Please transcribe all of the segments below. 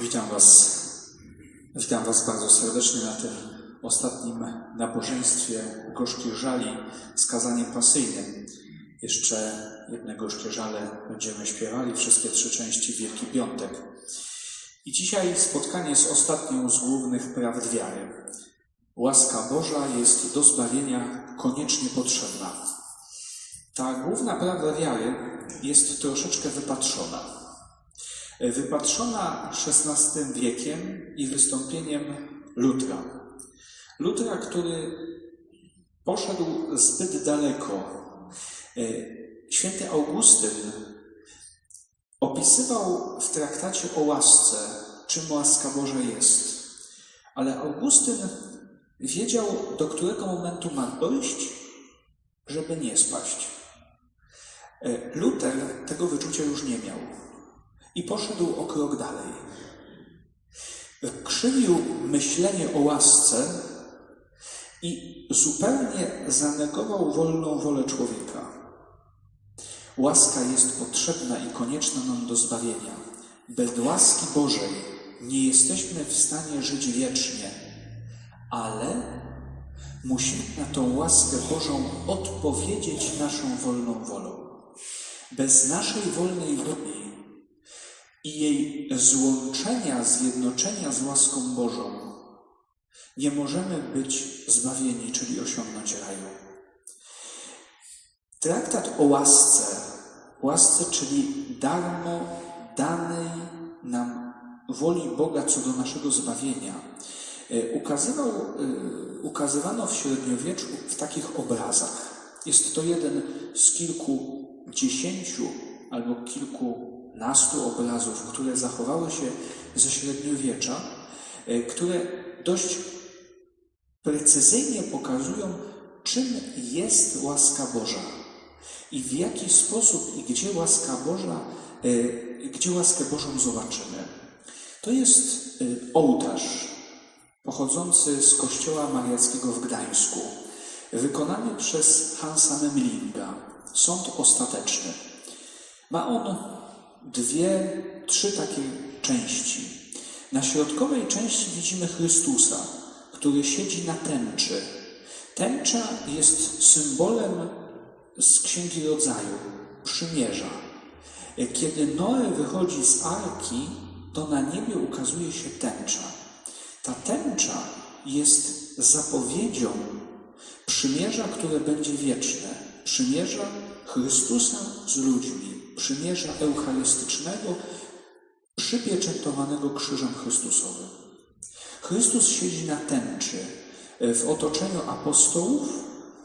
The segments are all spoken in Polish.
Witam Was. Witam Was bardzo serdecznie na tym ostatnim nabożeństwie gorzkiej żali z kazaniem pasyjnym. Jeszcze jedne gorzkie żale będziemy śpiewali, wszystkie trzy części Wielki Piątek. I dzisiaj spotkanie z ostatnią z głównych prawd wiary. Łaska Boża jest do zbawienia koniecznie potrzebna. Ta główna prawda wiary jest troszeczkę wypatrzona. Wypatrzona XVI wiekiem i wystąpieniem Lutra. Lutra, który poszedł zbyt daleko. Święty Augustyn opisywał w traktacie o łasce, czym łaska Boża jest. Ale Augustyn wiedział, do którego momentu ma dojść, żeby nie spaść. Luter tego wyczucia już nie miał i poszedł o krok dalej. Krzywił myślenie o łasce i zupełnie zanegował wolną wolę człowieka. Łaska jest potrzebna i konieczna nam do zbawienia. Bez łaski Bożej nie jesteśmy w stanie żyć wiecznie, ale musimy na tą łaskę Bożą odpowiedzieć naszą wolną wolą. Bez naszej wolnej woli i jej złączenia, zjednoczenia z łaską Bożą nie możemy być zbawieni, czyli osiągnąć raju. Traktat o łasce, łasce, czyli darmo danej nam woli Boga co do naszego zbawienia, ukazywał, ukazywano w średniowieczu w takich obrazach. Jest to jeden z kilkudziesięciu albo kilkunastu obrazów, które zachowały się ze średniowiecza, które dość precyzyjnie pokazują, czym jest łaska Boża i w jaki sposób i gdzie łaska Boża, gdzie łaskę Bożą zobaczymy. To jest ołtarz pochodzący z kościoła mariackiego w Gdańsku, wykonany przez Hansa Memlinga, sąd ostateczny. Ma on dwie, trzy takie części. Na środkowej części widzimy Chrystusa, który siedzi na tęczy. Tęcza jest symbolem z Księgi Rodzaju, przymierza. Kiedy Noe wychodzi z arki, to na niebie ukazuje się tęcza. Ta tęcza jest zapowiedzią przymierza, które będzie wieczne. Przymierza Chrystusa z ludźmi. Przymierza eucharystycznego, przypieczętowanego krzyżem Chrystusowym. Chrystus siedzi na tęczy w otoczeniu apostołów,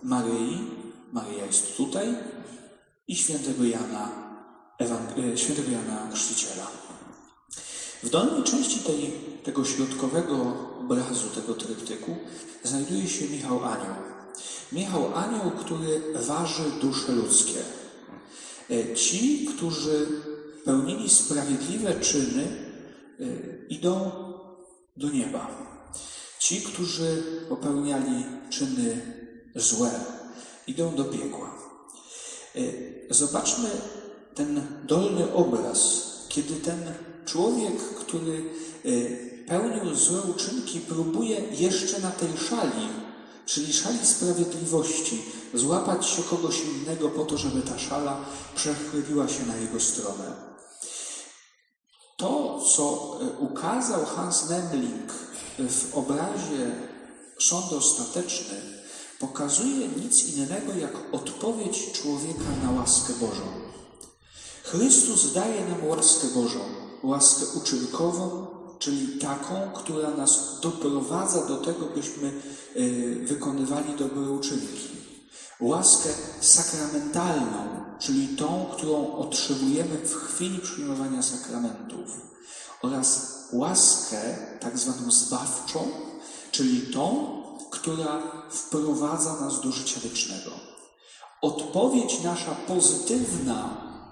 Maryi, Maryja jest tutaj, i świętego Jana, Ewang- świętego Jana Chrzciciela. W dolnej części tej, tego środkowego obrazu, tego tryptyku, znajduje się Michał Anioł. Michał Anioł, który waży dusze ludzkie. Ci, którzy pełnili sprawiedliwe czyny, idą do nieba. Ci, którzy popełniali czyny złe, idą do piekła. Zobaczmy ten dolny obraz, kiedy ten człowiek, który pełnił złe uczynki, próbuje jeszcze na tej szali, czyli szali sprawiedliwości, złapać się kogoś innego po to, żeby ta szala przechyliła się na jego stronę. To, co ukazał Hans Memling w obrazie Sąd Ostateczny, pokazuje nic innego jak odpowiedź człowieka na łaskę Bożą. Chrystus daje nam łaskę Bożą, łaskę uczynkową, czyli taką, która nas doprowadza do tego, byśmy wykonywali dobre uczynki. Łaskę sakramentalną, czyli tą, którą otrzymujemy w chwili przyjmowania sakramentów, oraz łaskę tak zwaną zbawczą, czyli tą, która wprowadza nas do życia wiecznego. Odpowiedź nasza pozytywna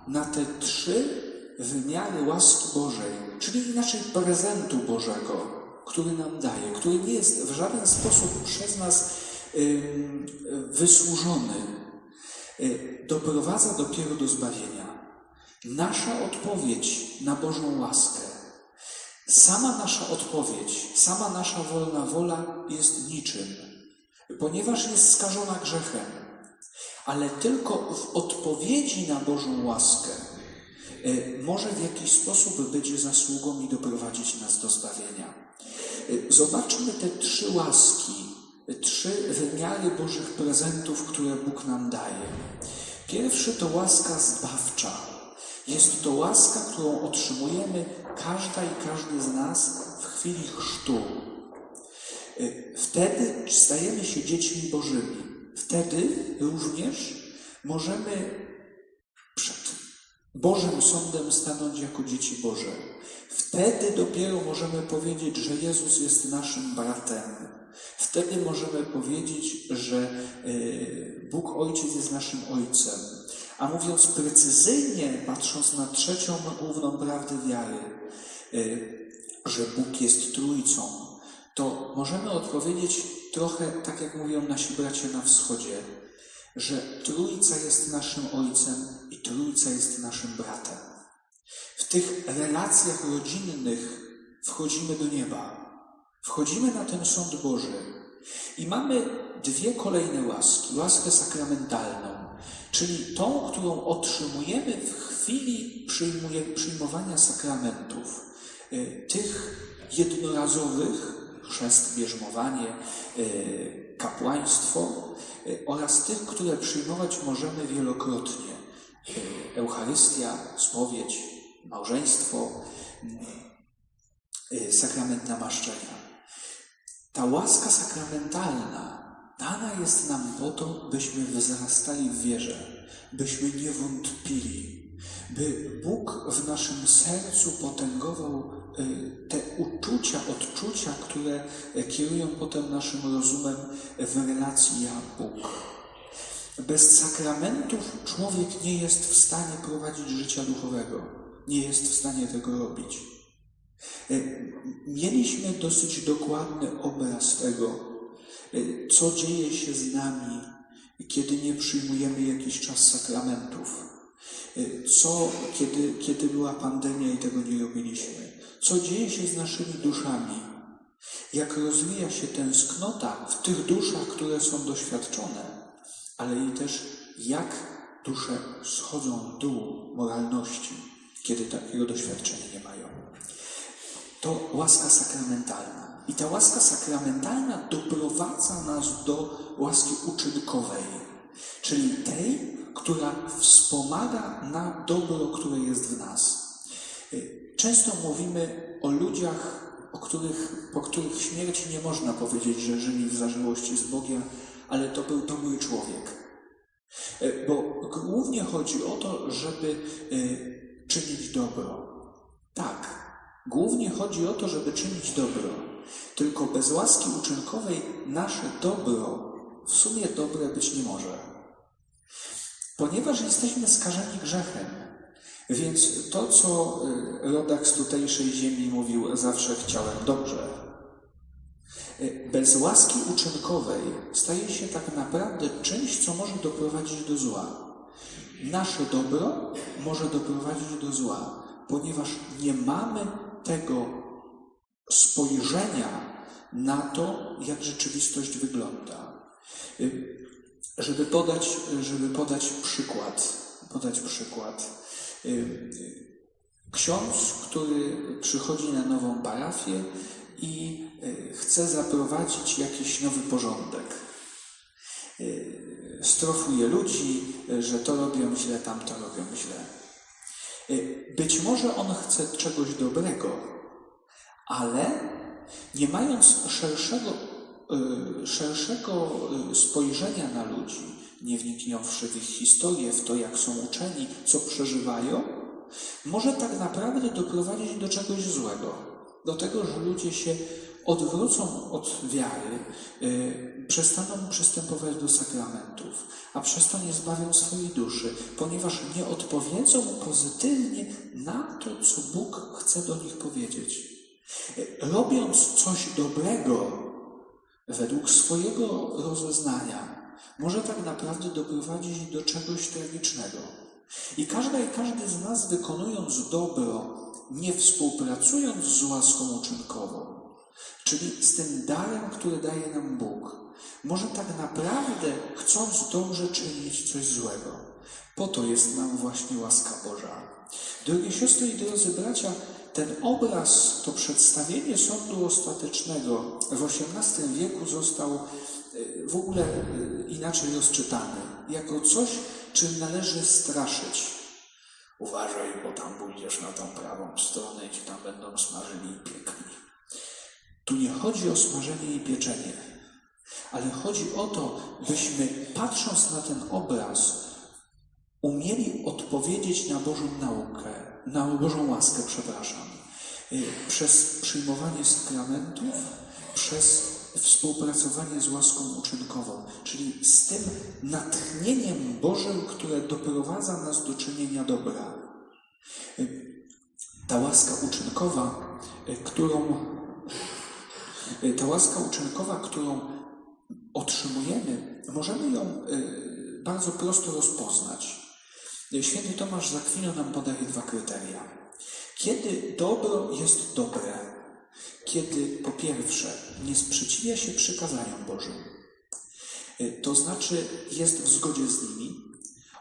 na te trzy wymiary łaski Bożej, czyli inaczej prezentu Bożego, który nam daje, który nie jest w żaden sposób przez nas wysłużony, doprowadza dopiero do zbawienia. Nasza odpowiedź na Bożą łaskę sama nasza odpowiedź, sama nasza wolna wola jest niczym, ponieważ jest skażona grzechem. Ale tylko w odpowiedzi na Bożą łaskę może w jakiś sposób być zasługą i doprowadzić nas do zbawienia. Y, Zobaczmy te trzy łaski, trzy wymiary Bożych prezentów, które Bóg nam daje. Pierwszy to łaska zbawcza. Jest to łaska, którą otrzymujemy każda i każdy z nas w chwili chrztu. Y, Wtedy stajemy się dziećmi Bożymi. Wtedy również możemy Bożym Sądem stanąć jako dzieci Boże. Wtedy dopiero możemy powiedzieć, że Jezus jest naszym bratem. Wtedy możemy powiedzieć, że y, Bóg Ojciec jest naszym Ojcem. A mówiąc precyzyjnie, patrząc na trzecią główną prawdę wiary, y, że Bóg jest Trójcą, to możemy odpowiedzieć trochę tak, jak mówią nasi bracia na wschodzie, że Trójca jest naszym Ojcem i Trójca jest naszym bratem. W tych relacjach rodzinnych wchodzimy do nieba. Wchodzimy na ten sąd Boży i mamy dwie kolejne łaski. Łaskę sakramentalną, czyli tą, którą otrzymujemy w chwili przyjmowania sakramentów. Y, Tych jednorazowych, chrzest, bierzmowanie, y, kapłaństwo y, oraz tych, które przyjmować możemy wielokrotnie. Y, Eucharystia, spowiedź, małżeństwo, y, sakrament namaszczenia. Ta łaska sakramentalna dana jest nam po to, byśmy wzrastali w wierze, byśmy nie wątpili, by Bóg w naszym sercu potęgował y, te uczucia, odczucia, które y, kierują potem naszym rozumem w relacji ja-Bóg. Bez sakramentów człowiek nie jest w stanie prowadzić życia duchowego, nie jest w stanie tego robić. Mieliśmy dosyć dokładny obraz tego, co dzieje się z nami, kiedy nie przyjmujemy jakiś czas sakramentów. Y, Co, kiedy, kiedy była pandemia i tego nie robiliśmy? Co dzieje się z naszymi duszami? Jak rozwija się tęsknota w tych duszach, które są doświadczone, ale i też jak dusze schodzą w dół moralności, kiedy takiego doświadczenia nie mają to łaska sakramentalna. I ta łaska sakramentalna doprowadza nas do łaski uczynkowej, czyli tej, która wspomaga na dobro, które jest w nas. Y, Często mówimy o ludziach, o których, po których śmierci nie można powiedzieć, że żyli w zażyłości z Bogiem, ale to był dobry człowiek. Y, Bo głównie chodzi o to, żeby y, czynić dobro. Tak, Głównie chodzi o to, żeby czynić dobro. Tylko bez łaski uczynkowej nasze dobro w sumie dobre być nie może. Ponieważ jesteśmy skażeni grzechem, więc to, co y, rodak z tutejszej ziemi mówił, zawsze chciałem dobrze. Y, Bez łaski uczynkowej staje się tak naprawdę czymś, co może doprowadzić do zła. Nasze dobro może doprowadzić do zła, ponieważ nie mamy tego spojrzenia na to, jak rzeczywistość wygląda. Żeby podać, żeby podać przykład, podać przykład. Ksiądz, który przychodzi na nową parafię i y, chce zaprowadzić jakiś nowy porządek. Strofuje ludzi, y, że to robią źle, tamto robią źle. Być może on chce czegoś dobrego, ale nie mając szerszego, szerszego y, spojrzenia na ludzi, nie wnikniąwszy w ich historię, w to, jak są uczeni, co przeżywają, może tak naprawdę doprowadzić do czegoś złego. Do tego, że ludzie się odwrócą od wiary, y, przestaną przystępować do sakramentów, a przez to nie zbawią swojej duszy, ponieważ nie odpowiedzą pozytywnie na to, co Bóg chce do nich powiedzieć. Y, Robiąc coś dobrego według swojego rozeznania, może tak naprawdę doprowadzić do czegoś tragicznego. I każda i każdy z nas wykonując dobro nie współpracując z łaską uczynkową, czyli z tym darem, który daje nam Bóg, może tak naprawdę chcąc dobrze czynić coś złego. Po to jest nam właśnie łaska Boża. Drogie siostry i drodzy bracia, ten obraz, to przedstawienie sądu ostatecznego w XVIII wieku został e, w ogóle e, inaczej rozczytany, jako coś, czym należy straszyć. Uważaj, bo tam pójdziesz na tą prawą stronę i ci tam będą smażyli i piekli. Tu nie chodzi o smażenie i pieczenie, ale chodzi o to, byśmy patrząc na ten obraz, umieli odpowiedzieć na Bożą naukę, na Bożą łaskę, przepraszam, y, przez przyjmowanie sakramentów, przez współpracowanie z łaską uczynkową, czyli z tym natchnieniem Bożym, które doprowadza nas do czynienia dobra. Y, Ta łaska uczynkowa, y, którą Ta łaska uczynkowa, którą otrzymujemy, możemy ją bardzo prosto rozpoznać. Święty Tomasz z Akwinu nam podaje dwa kryteria. Kiedy dobro jest dobre, kiedy po pierwsze nie sprzeciwia się przykazaniom Bożym, y, to znaczy jest w zgodzie z nimi,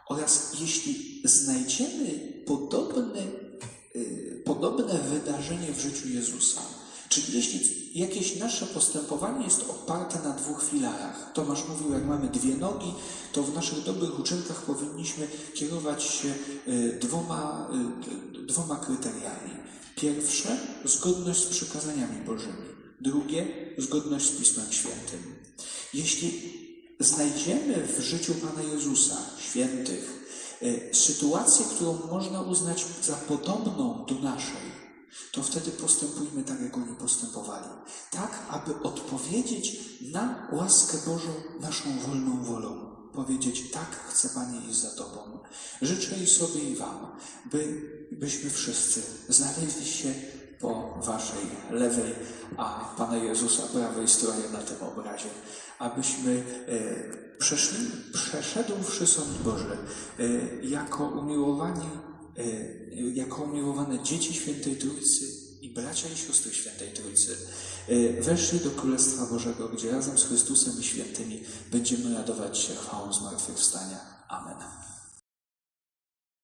oraz jeśli znajdziemy podobne, y, podobne wydarzenie w życiu Jezusa, czyli jeśli jakieś nasze postępowanie jest oparte na dwóch filarach. Tomasz mówił, jak mamy dwie nogi, to w naszych dobrych uczynkach powinniśmy kierować się y, dwoma, y, dwoma kryteriami. Pierwsze, zgodność z przykazaniami Bożymi. Drugie, zgodność z Pismem Świętym. Jeśli znajdziemy w życiu Pana Jezusa, świętych, y, sytuację, którą można uznać za podobną do naszej, to wtedy postępujmy tak, jak oni postępowali. Tak, aby odpowiedzieć na łaskę Bożą naszą wolną wolą. Powiedzieć, tak, chcę Panie iść za Tobą. Życzę i sobie i Wam, by, byśmy wszyscy znaleźli się po Waszej lewej, a Pana Jezusa prawej stronie na tym obrazie. Abyśmy e, przeszli, przeszedłszy sąd Boży, e, jako umiłowani jako umiłowane dzieci Świętej Trójcy i bracia i siostry Świętej Trójcy e, weszli do Królestwa Bożego, gdzie razem z Chrystusem i świętymi będziemy radować się chwałą zmartwychwstania. Amen.